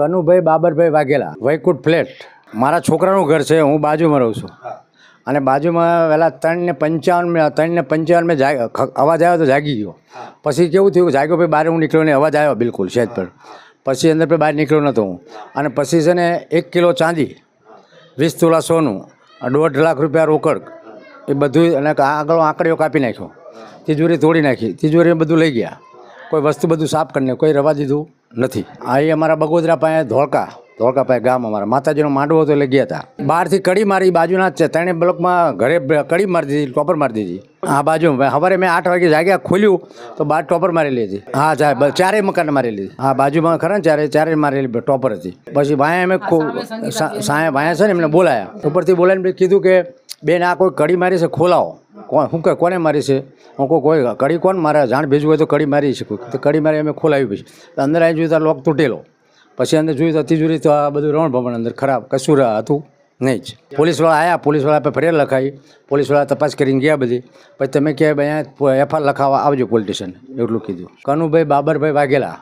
Kanubhai Babarbhai Vaghela Vaikunth flat. મારા છોકરાનું ઘર છે હું બાજુમાં રહું છું. અને બાજુમાં પહેલાં ત્રણ ને પંચાવન ત્રણ ને પંચાવન મેં જાગ અવાજ આવ્યો તો જાગી ગયો. પછી કેવું થયું જાગ્યો ભાઈ બહાર હું નીકળ્યો ને અવાજ આવ્યો બિલકુલ શેજ પર. પછી અંદર પર બહાર નીકળ્યો નહોતો હું. અને પછી છે ને એક કિલો ચાંદી વીસ તોલા સોનું દોઢ લાખ રૂપિયા રોકડ એ બધું અને આગળ આંકડીઓ કાપી નાખ્યો. તિજોરી તોડી નાખી. તિજોરી બધું લઈ ગયા. કોઈ વસ્તુ બધું સાફ કરીને કોઈ રવા દીધું. નથી. આ એ અમારા બગોદરા પાસે ધોળકા ધોળકા પાસે ગામ અમારા. માતાજીનો માંડવો હતો એટલે ગયા હતા. બહારથી કડી મારી બાજુના જ છે. ત્રણે બ્લોકમાં ઘરે કડી મારી દીધી ટોપર મારી દીધી. હા બાજુ સવારે મેં આઠ વાગે જાગ્યા ખોલ્યું તો બહાર ટોપર મારી લીધી. હા જાય ચારેય મકાન મારી લીધી. હા બાજુમાં ખરા ને ચારે ચારે મારેલી ટોપર હતી. પછી વાયા અમે સાયા ભાયા છે ને એમને બોલાયા. ઉપરથી બોલાવીને કીધું કે બેન, આ કોઈ કડી મારી છે? ખોલાવો. કોણ? શું કહે કોને મારી છે? હું કોઈ કોઈ કડી કોણ? મારે જાણ ભેજું હોય તો કડી મારી કોઈ તો કડી મારી અમે ખોલાવી પછી. અંદર આવી જોયું તો લોક તૂટેલો. પછી અંદર જોયું તો તિજોરી તો આ બધું રણભવન અંદર ખરાબ. કશું હતું? નહીં જ. પોલીસવાળા આવ્યા પોલીસવાળા આપણે ફરિયાદ લખાવી પોલીસવાળા તપાસ કરીને ગયા બધી. પછી તમે કહે અહીંયા એફઆઈઆર લખાવવા આવજો પોલીસ સ્ટેશન. એટલું કીધું. કનુભાઈ બાબરભાઈ વાઘેલા.